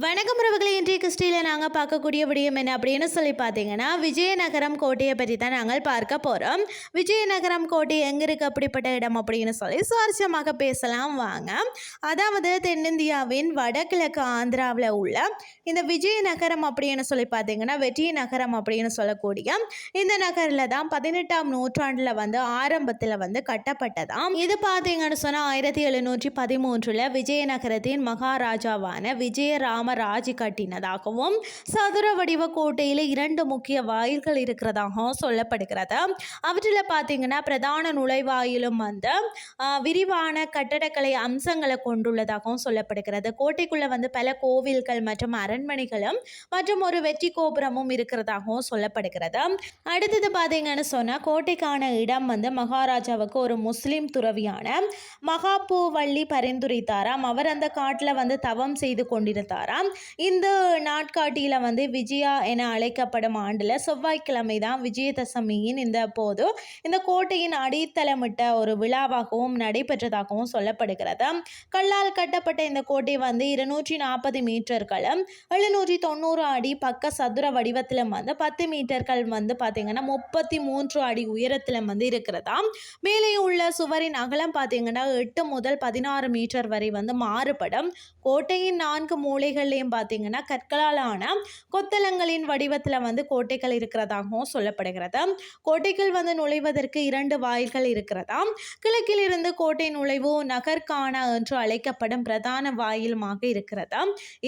வணக்கம் உறவுகளை இன்றைய கிறிஸ்டியில் நாங்கள் பார்க்கக்கூடிய விடயம் என்ன அப்படின்னு சொல்லி பார்த்தீங்கன்னா விஜயநகரம் கோட்டையை பற்றி தான் நாங்கள் பார்க்க போகிறோம் விஜயநகரம் கோட்டை எங்கே இருக்குது அப்படிப்பட்ட இடம் அப்படின்னு சொல்லி சுவாரஸ்யமாக பேசலாம். வாங்க. அதாவது தென்னிந்தியாவின் வடகிழக்கு ஆந்திராவில் உள்ள இந்த விஜயநகரம் அப்படின்னு சொல்லி பார்த்தீங்கன்னா வெற்றி நகரம் அப்படின்னு சொல்லக்கூடிய இந்த நகரில் தான் பதினெட்டாம் நூற்றாண்டில் வந்து ஆரம்பத்தில் வந்து கட்டப்பட்டதாம். இது பார்த்தீங்கன்னு சொன்னால் ஆயிரத்தி எழுநூற்றி பதிமூன்றில் விஜயநகரத்தின் மகாராஜாவான விஜயராம் ராஜி கட்டினதாகவும் சதுர வடிவ கோட்டையில் இரண்டு முக்கிய வாயில்கள் இருக்கிறதாகவும் சொல்லப்படுகிறது. அவற்றில் பார்த்தீங்கன்னா பிரதான நுழைவாயிலும் வந்து விரிவான கட்டடக்கலை அம்சங்களை கொண்டுள்ளதாகவும் சொல்லப்படுகிறது. கோட்டைக்குள்ள வந்து பல கோவில்கள் மற்றும் அரண்மனைகளும் மற்றும் ஒரு வெற்றி கோபுரமும் இருக்கிறதாகவும் சொல்லப்படுகிறது. அடுத்தது பார்த்தீங்கன்னு சொன்னால் கோட்டைக்கான இடம் வந்து மகாராஜாவுக்கு ஒரு முஸ்லீம் துறவியான மகாபூவள்ளி பரிந்துரைத்தாராம். அவர் அந்த காட்டில் வந்து தவம் செய்து கொண்டிருந்தாராம். இந்த நாட்காட்டியில் வந்து விஜயா என அழைக்கப்படும் ஆண்டில் செவ்வாய்க்கிழமை தான் விஜயதசமியின் இந்த போது இந்த கோட்டையின் அடித்தளமிட்ட ஒரு விழாவாகவும் நடைபெற்றதாகவும் சொல்லப்படுகிறது. கல்லால் கட்டப்பட்ட இந்த கோட்டை வந்து இருநூற்றி நாற்பது மீட்டர்களும் எழுநூற்றி தொண்ணூறு அடி பக்க சதுர வடிவத்திலும் வந்து பத்து மீட்டர்கள் வந்து பார்த்தீங்கன்னா முப்பத்தி மூன்று அடி உயரத்திலும் வந்து இருக்கிறதா மேலே உள்ள சுவரின் அகலம் பார்த்தீங்கன்னா எட்டு முதல் பதினாறு மீட்டர் வரை வந்து மாறுபடும். கோட்டையின் நான்கு இடங்கள்லையும் பார்த்தீங்கன்னா கற்களால் ஆன கொத்தளங்களின் வடிவத்தில் வந்து கோட்டைகள் இருக்கிறதாகவும் சொல்லப்படுகிறது. கோட்டைகள் வந்து நுழைவதற்கு இரண்டு வாயில்கள் இருக்கிறதா? கிழக்கில் இருந்து கோட்டை நுழைவு நகர்கானா என்று அழைக்கப்படும் பிரதான வாயிலுமாக இருக்கிறது?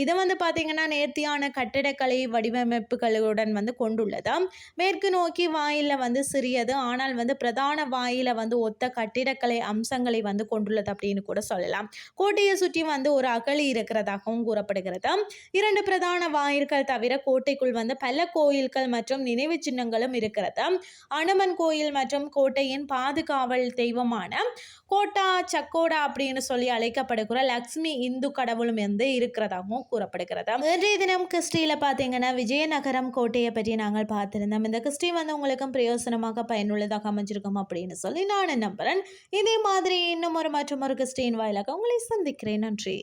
இது வந்து பார்த்தீங்கன்னா நேர்த்தியான கட்டிடக்கலை வடிவமைப்புகளுடன் வந்து கொண்டுள்ளது? மேற்கு நோக்கி வாயிலில் வந்து சிறியது ஆனால் வந்து பிரதான வாயில வந்து ஒத்த கட்டிடக்கலை அம்சங்களை வந்து கொண்டுள்ளது அப்படின்னு கூட சொல்லலாம். கோட்டையை சுற்றி வந்து ஒரு அகழி இருக்கிறதாகவும் கூறப்படுகிறது. இரண்டு பிரதான வாயில்கள் தவிர கோட்டைக்குள் வந்து பல கோயில்கள் மற்றும் நினைவு சின்னங்களும் இருக்கிறது. அனுமன் கோயில் மற்றும் கோட்டையின் பாதுகாவல் தெய்வமான கோட்டா சக்கோடா அப்படின்னு சொல்லி அழைக்கப்படுகிற லக்ஷ்மி இந்து கடவுளும் வந்து இருக்கிறதாகவும் கூறப்படுகிறது. இன்றைய தினம் கிறிஸ்டியில் பார்த்தீங்கன்னா விஜயநகரம் கோட்டையை பற்றி நாங்கள் பார்த்திருந்தோம். இந்த கிறிஸ்டி வந்து உங்களுக்கும் பிரயோசனமாக பயனுள்ளதாக அமைஞ்சிருக்கும் அப்படின்னு சொல்லி நான் நம்புகிறேன் இதே மாதிரி இன்னும் ஒரு மற்றும் ஒரு கிறிஸ்டின் வாயிலாக உங்களை சந்திக்கிறேன். நன்றி.